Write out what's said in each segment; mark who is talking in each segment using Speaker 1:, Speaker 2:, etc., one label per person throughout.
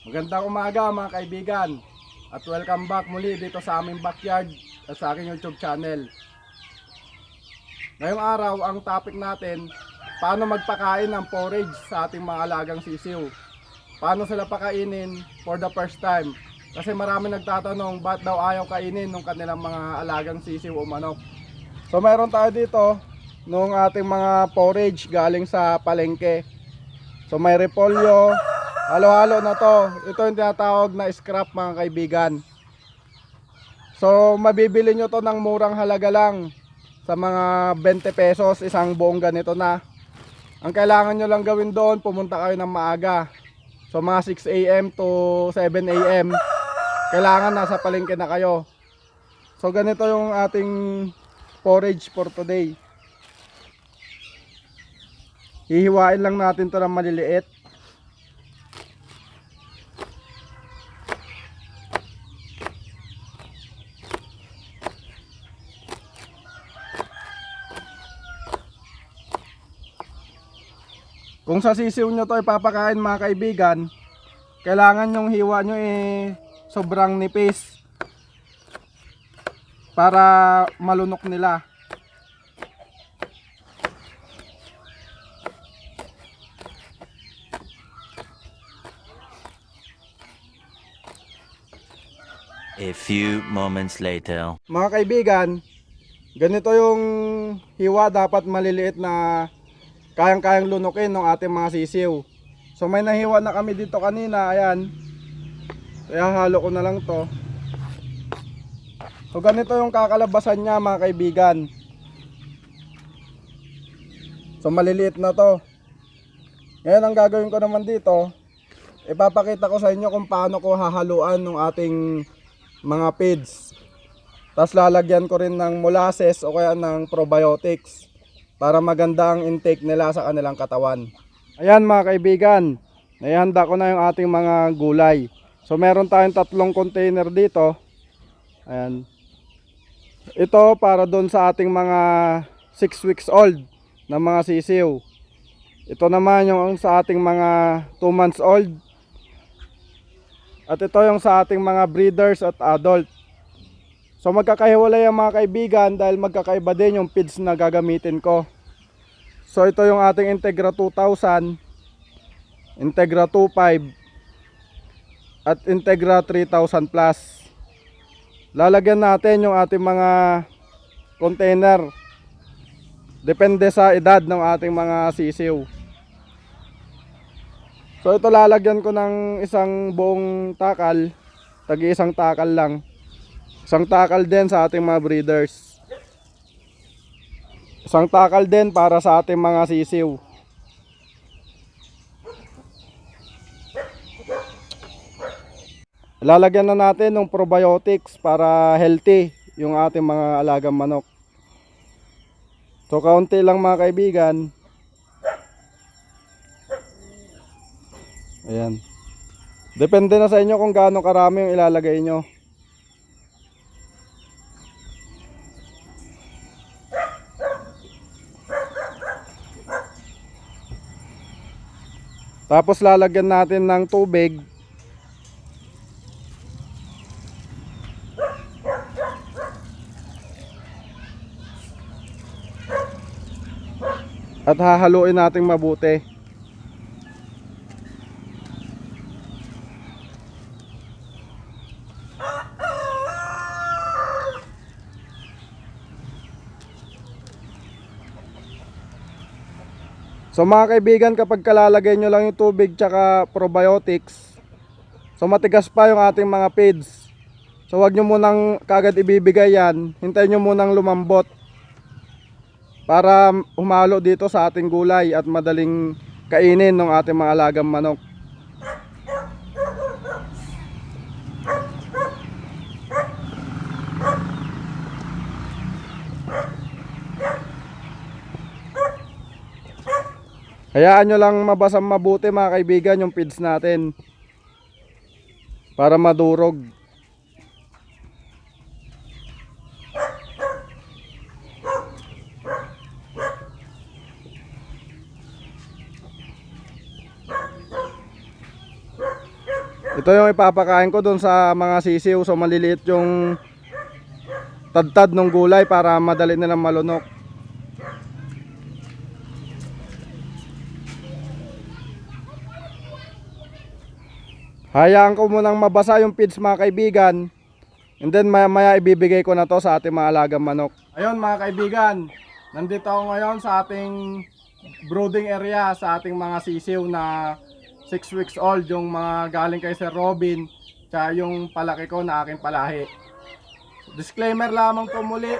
Speaker 1: Magandang umaga mga kaibigan at welcome back muli dito sa aming backyard at sa aking YouTube channel. Ngayong araw ang topic natin, paano magpakain ng porridge sa ating mga alagang sisiw. Paano sila pakainin for the first time. Kasi marami nagtatanong ba't daw ayaw kainin ng kanilang mga alagang sisiw o manok. So meron tayo dito nung ating mga porridge galing sa palengke. So may repolyo, halo-halo na to. Ito yung tinatawag na scrap mga kaibigan. So mabibili nyo to ng murang halaga lang sa mga 20 pesos isang buong ganito na. Ang kailangan nyo lang gawin doon, pumunta kayo ng maaga. So mga 6 a.m. to 7 a.m. Kailangan nasa palengke na kayo. So ganito yung ating porridge for today. Hihiwain lang natin to ng maliliit. Kung sa sisiw nyo to ipapakain mga kaibigan, kailangan yung hiwa nyo eh sobrang nipis para malunok nila.
Speaker 2: A few moments later.
Speaker 1: Mga kaibigan, ganito yung hiwa dapat maliliit na kayang-kayang lunukin ng ating mga sisiw. So may nahiwa na kami dito kanina, ayan. Kaya halo ko na lang to. So ganito yung kakalabasan niya mga kaibigan. So maliliit na to. Ngayon ang gagawin ko naman dito, ipapakita ko sa inyo kung paano ko hahaluan ng ating mga feeds. Tapos lalagyan ko rin ng molasses o kaya ng probiotics para maganda ang intake nila sa kanilang katawan. Ayan mga kaibigan, naihanda ko na yung ating mga gulay. So meron tayong tatlong container dito. Ayan. Ito para doon sa ating mga 6 weeks old na mga sisiw. Ito naman yung sa ating mga 2 months old. At ito yung sa ating mga breeders at adult. So magkakahiwalay ang mga kaibigan dahil magkakaiba din yung feeds na gagamitin ko. So ito yung ating Integra 2000, Integra 25 at Integra 3000 plus. Lalagyan natin yung ating mga container. Depende sa edad ng ating mga sisiw. So ito lalagyan ko ng isang buong takal, tagi isang takal lang. Isang takal din sa ating mga breeders. Isang takal din para sa ating mga sisiw. Lalagyan na natin ng probiotics para healthy yung ating mga alagang manok. So kaunti lang mga kaibigan. Ayan. Depende na sa inyo kung gaano karami yung ilalagay nyo. Tapos lalagyan natin ng tubig. At hahaluin natin mabuti. So mga kaibigan, kapag kalalagay nyo lang yung tubig tsaka probiotics, so matigas pa yung ating mga feeds. So wag nyo munang kagad ibibigay yan, hintayin nyo munang lumambot para humalo dito sa ating gulay at madaling kainin ng ating mga alagang manok. Hayaan nyo lang mabasang mabuti mga kaibigan yung feeds natin. Para madurog. Ito yung ipapakain ko dun sa mga sisiw. So maliliit yung tadtad ng gulay para madali nilang malunok. Hayaan ko munang mabasa yung feeds mga kaibigan. And then maya maya ibibigay ko na to sa ating mga alagang manok. Ayun mga kaibigan, nandito ako ngayon sa ating brooding area sa ating mga sisiw na 6 weeks old yung mga galing kay Sir Robin tsaka yung palaki ko na aking palahi. Disclaimer lamang po muli,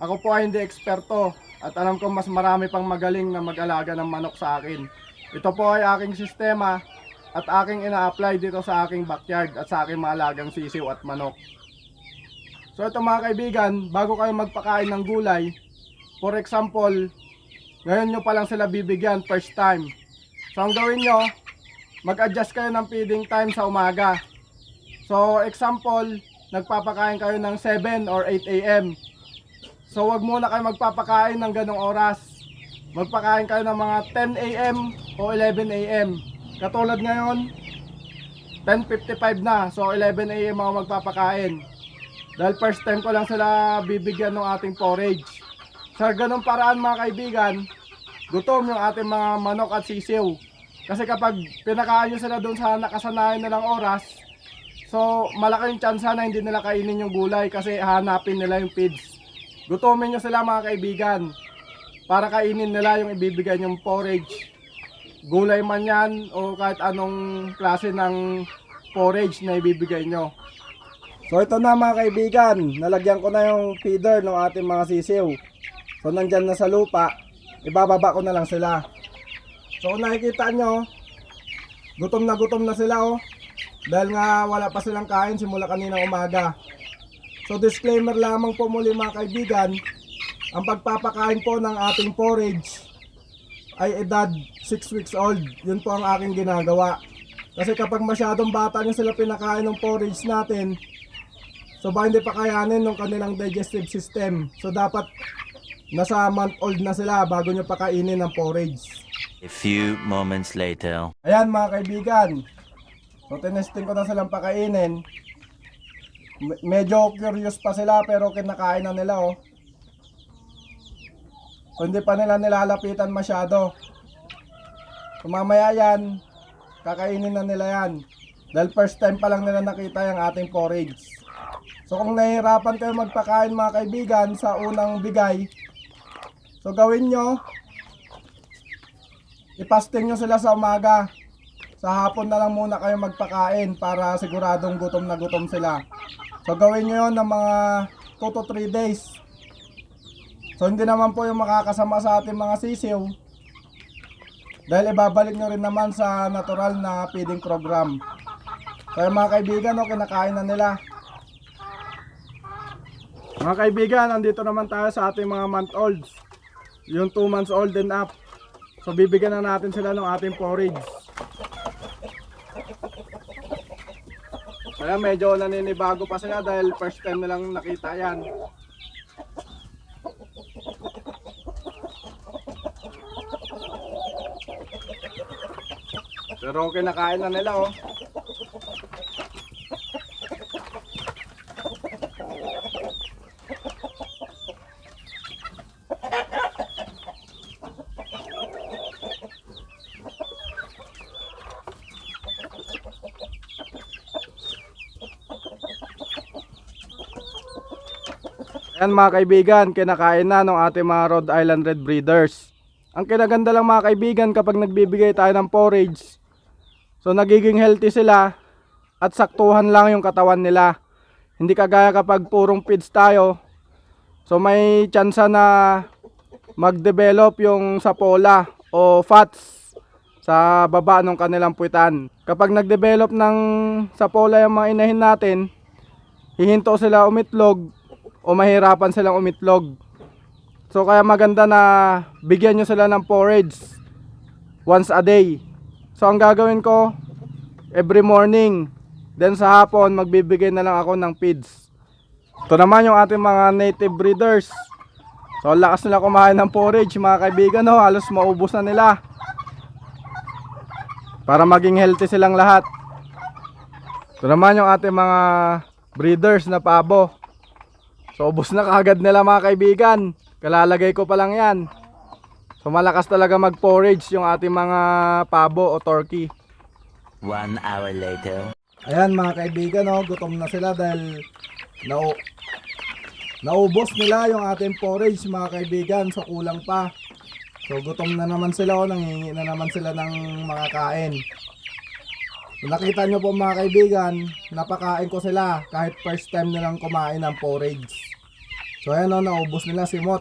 Speaker 1: ako po ay hindi eksperto at alam ko mas marami pang magaling na mag-alaga ng manok sa akin. Ito po ay aking sistema at aking ina-apply dito sa aking backyard at sa aking mga alagang sisiw at manok. So ito mga kaibigan, bago kayo magpakain ng gulay, for example, ngayon nyo pa lang sila bibigyan first time. So ang gawin nyo, mag-adjust kayo ng feeding time sa umaga. So example, nagpapakain kayo ng 7 or 8 a.m. So wag muna kayo magpapakain ng ganong oras. Magpakain kayo ng mga 10 a.m. o 11 a.m. Katulad ngayon, 10.55 na. So 11 a.m. ako magpapakain. Dahil first time ko lang sila bibigyan ng ating porridge. Sa ganong paraan mga kaibigan, gutom yung ating mga manok at sisiw. Kasi kapag pinakain sila doon sa nakasanayan nilang oras, so malaki yung chance na hindi nila kainin yung gulay kasi hanapin nila yung feeds. Gutomin nyo sila mga kaibigan para kainin nila yung ibibigay yung porridge. Gulay man yan o kahit anong klase ng porridge na ibibigay nyo. So ito na mga kaibigan, nalagyan ko na yung feeder ng ating mga sisiw. So nandyan na sa lupa, ibababa ko na lang sila. So kung nakikita nyo, gutom na gutom na sila oh. Dahil nga wala pa silang kain simula kanina umaga. So disclaimer lamang po muli mga kaibigan, ang pagpapakain po ng ating porridge ay edad 6 weeks old. Yun po ang aking ginagawa. Kasi kapag masyadong bata nyo sila pinakain ng porridge natin, So baka hindi pa kayanin ng kanilang digestive system. So dapat nasa month old na sila bago nyo pakainin ng porridge.
Speaker 2: A few moments later.
Speaker 1: Ayan mga kaibigan. So tinesting ko na silang pakainin. Me- medyo curious pa sila pero kinakain na nila oh. So hindi pa nila nilalapitan masyado. So mamaya yan, kakainin na nila yan. Dahil first time pa lang nila nakita yung ating porridge. So kung nahihirapan kayo magpakain mga kaibigan sa unang bigay, so gawin nyo, ipasting nyo sila sa umaga. Sa hapon na lang muna kayo magpakain para siguradong gutom na gutom sila. So gawin nyo yun ng mga 2 to 3 days. So hindi naman po yung makakasama sa ating mga sisiw. Dahil ibabalik nyo rin naman sa natural na feeding program. Kaya mga kaibigan, no, kinakain na nila. Mga kaibigan, nandito naman tayo sa ating mga month olds. Yung 2 months old and up. So bibigyan na natin sila ng ating porridge. Kaya medyo naninibago pa sila dahil first time nilang nakita yan. Pero kinakain na nila oh. Yan mga kaibigan, kinakain na ng ating mga Rhode Island Red Breeders. Ang kinaganda lang mga kaibigan kapag nagbibigay tayo ng porridge, so nagiging healthy sila at saktuhan lang yung katawan nila. Hindi kagaya kapag purong feeds tayo, so may tsansa na mag-develop yung sapola o fats sa baba ng kanilang puwitan. Kapag nag-develop ng sapola yung mga inahin natin, hihinto sila umitlog o mahirapan silang umitlog. So kaya maganda na bigyan nyo sila ng porridge once a day. So ang gagawin ko every morning, then sa hapon magbibigay na lang ako ng feeds. Ito naman yung ating mga native breeders. So lakas nila kumain ng porridge mga kaibigan no, halos maubos na nila. Para maging healthy silang lahat. Ito naman yung ating mga breeders na pabo. So ubos na kagad nila mga kaibigan. Kalalagay ko pa lang yan. So malakas talaga mag-forage yung ating mga pabo o turkey.
Speaker 2: One hour later.
Speaker 1: Ayan mga kaibigan, no, gutom na sila dahil nau naubos nila yung ating forage mga kaibigan, so kulang pa. So gutom na naman sila, oh, nangingi na naman sila ng mga kain. Nakita nyo po mga kaibigan, napakain ko sila kahit first time nilang kumain ng forage. So ayan o, naubos nila si Mot.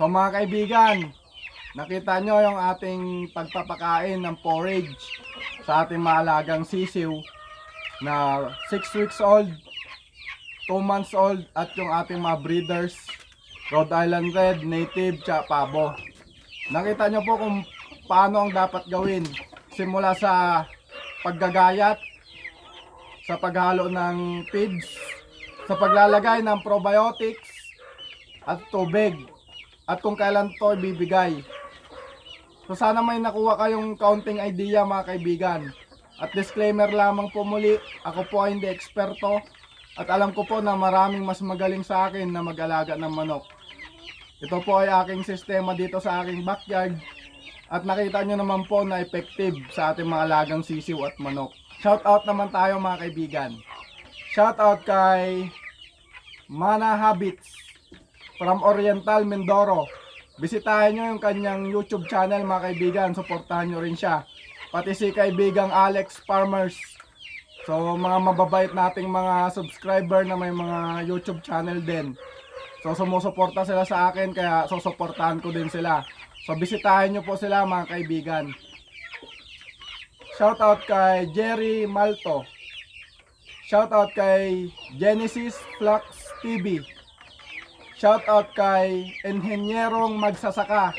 Speaker 1: So mga kaibigan, nakita nyo yung ating pagpapakain ng forage sa ating maalagang sisiw na 6 weeks old, 2 months old at yung ating mga breeders Rhode Island Red, Native, tsaka Pabo. Nakita nyo po kung paano ang dapat gawin simula sa paggagayat, sa paghalo ng feeds, sa paglalagay ng probiotics at tubig at kung kailan to ibibigay. So sana may nakuha kayong counting idea mga kaibigan. At disclaimer lamang po muli, ako po ay hindi eksperto at alam ko po na maraming mas magaling sa akin na mag-alaga ng manok. Ito po ay aking sistema dito sa aking backyard at nakita nyo naman po na effective sa ating mga alagang sisiw at manok. Shout out naman tayo mga kaibigan. Shout out kay Mana Habits from Oriental Mindoro. Bisitahin nyo yung kanyang YouTube channel mga kaibigan. Suportahan nyo rin siya. Pati si kaibigang Alex Farmers. So mga mababait nating mga subscriber na may mga YouTube channel din. So sumusuporta sila sa akin kaya susuportahan ko din sila. So bisitahin nyo po sila mga kaibigan. Shout out kay Jerry Malto. Shout out kay Genesis Flux TV. Shout out kay Enhenyerong Magsasaka.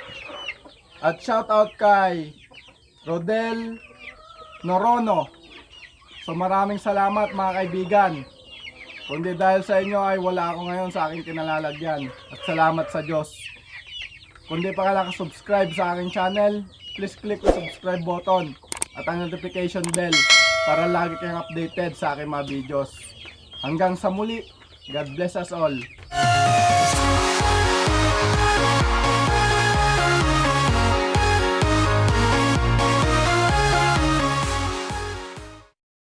Speaker 1: At shout out kay Rodel Norono. So maraming salamat mga kaibigan. Kundi dahil sa inyo ay wala ako ngayon sa aking kinalalagyan. At salamat sa Diyos. Kundi pa ka nakasubscribe sa aking channel, please click the subscribe button at ang notification bell para lagi kayong updated sa aking mga videos. Hanggang sa muli, God bless us all. Podcast.